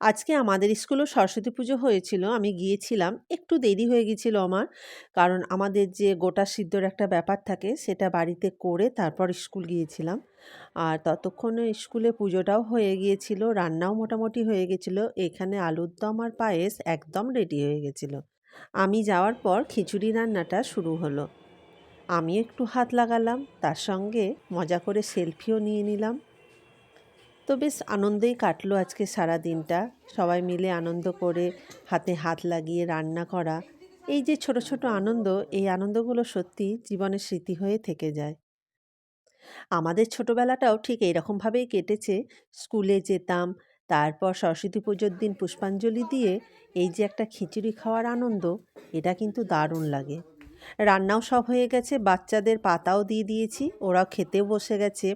আজকে আমাদের স্কুলেও সরস্বতী পুজো হয়েছিল, আমি গিয়েছিলাম। একটু দেরি হয়ে গেছিল আমার, কারণ আমাদের যে গোটা সিদ্ধর একটা ব্যাপার থাকে, সেটা বাড়িতে করে তারপর স্কুল গিয়েছিলাম। আর ততক্ষণে স্কুলে পুজোটাও হয়ে গিয়েছিল, রান্নাও মোটামুটি হয়ে গেছিল এখানে আলুর দম আর পায়েস একদম রেডি হয়ে গেছিল আমি যাওয়ার পর খিচুড়ি রান্নাটা শুরু হলো। আমি একটু হাত লাগালাম, তার সঙ্গে মজা করে সেলফিও নিয়ে নিলাম। তো বেশ আনন্দেই কাটলো আজকে সারা দিনটা। সবাই মিলে আনন্দ করে হাতে হাত লাগিয়ে রান্না করা। এই যে ছোট ছোট আনন্দ, এই আনন্দগুলো সত্যি জীবনের স্মৃতি হয়ে থেকে যায়। আমাদের ছোটোবেলাটাও ঠিক এইরকমভাবেই কেটেছে। স্কুলে যেতাম, তারপর সরস্বতী পুজোর দিন পুষ্পাঞ্জলি দিয়ে এই যে একটা খিচুড়ি খাওয়ার আনন্দ, এটা কিন্তু দারুণ লাগে। রান্নাও সব হয়ে গেছে, বাচ্চাদের পাতাও দিয়ে দিয়েছি, ওরাও খেতেও বসে গেছে।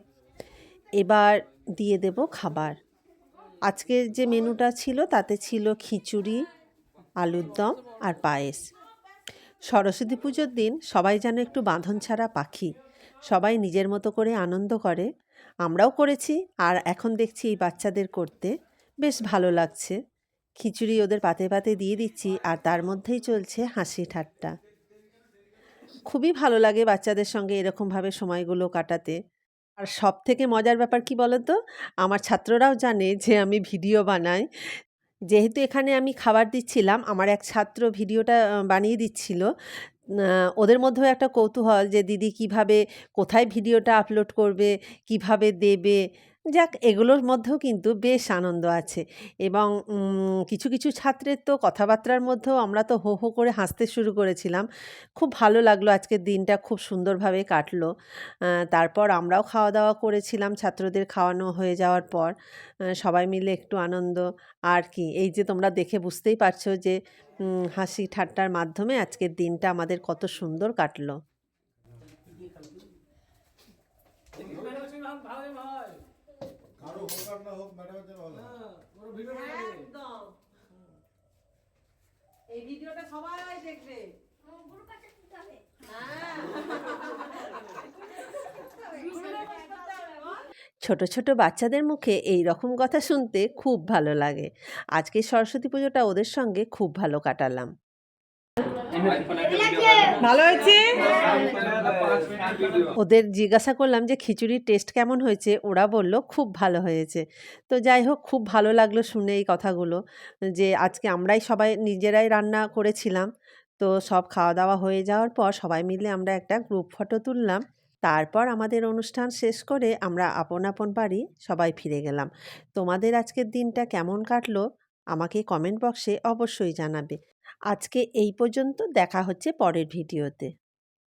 এবার দিয়ে দেব খাবার। আজকের যে মেনুটা ছিল তাতে ছিল খিচুড়ি, আলুর দম আর পায়েস। সরস্বতী পুজোর দিন সবাই যেন একটু বাঁধন ছাড়া পাখি। সবাই নিজের মতো করে আনন্দ করে। আমরাও করেছি আর এখন দেখছি এই বাচ্চাদের করতে বেশ ভালো লাগছে। খিচুড়ি ওদের পাতে পাতে দিয়ে দিচ্ছি আর তার মধ্যেই চলছে হাসি ঠাট্টা। খুবই ভালো লাগে বাচ্চাদের সঙ্গে এরকমভাবে সময়গুলো কাটাতে। আর সব থেকে মজার ব্যাপার কি বলতো? আমার ছাত্ররাও জানে যে আমি ভিডিও বানাই। যেহেতু এখানে আমি খাবার দিচ্ছিলাম, আমার এক ছাত্র ভিডিওটা বানিয়ে দিচ্ছিল। ওদের মধ্যেও একটা কৌতূহল যে, দিদি কীভাবে, কোথায় ভিডিওটা আপলোড করবে? কীভাবে দেবে? যাক, এগুলোর মধ্যেও কিন্তু বেশ আনন্দ আছে। এবং কিছু কিছু ছাত্রের তো কথাবার্তার মধ্যেও আমরা তো হো হো করে হাসতে শুরু করেছিলাম। খুব ভালো লাগল আজকের দিনটা, খুব সুন্দরভাবে কাটলো। তারপর আমরাও খাওয়া দাওয়া করেছিলাম, ছাত্রদের খাওয়ানো হয়ে যাওয়ার পর। সবাই মিলে একটু আনন্দ। আর কি, এই যে তোমরা দেখে বুঝতেই পারছ যে হাসি ঠাট্টার মাধ্যমে আজকের দিনটা আমাদের কত সুন্দর কাটলো। কারও হোক আর না হোক ম্যাডামের ভালো। একদম। এই ভিডিওটা সবাই দেখবে। ছোট ছোট বাচ্চাদের মুখে এই রকম কথা শুনতে খুব ভালো লাগে। আজকে সরস্বতী পুজোটা ওদের সঙ্গে খুব ভালো কাটালাম। ভালো হয়েছে ওদের জিজ্ঞাসা করলাম যে খিচুড়ির টেস্ট কেমন হয়েছে? ওরা বলল, খুব ভালো হয়েছে। তো যাই হোক, খুব ভালো লাগল শুনে এই কথাগুলো, যে আজকে আমরাই সবাই নিজেরাই রান্না করেছিলাম। তো সব খাওয়া দাওয়া হয়ে যাওয়ার পর সবাই মিলে আমরা একটা গ্রুপ ফটো তুললাম। তারপর আমাদের অনুষ্ঠান শেষ করে আমরা আপন আপন বাড়ি সবাই ফিরে গেলাম। তোমাদের আজকের দিনটা কেমন কাটলো? আমাকে কমেন্ট বক্সে অবশ্যই জানাবে। আজকে এই পর্যন্ত দেখা হচ্ছে পরের ভিডিওতে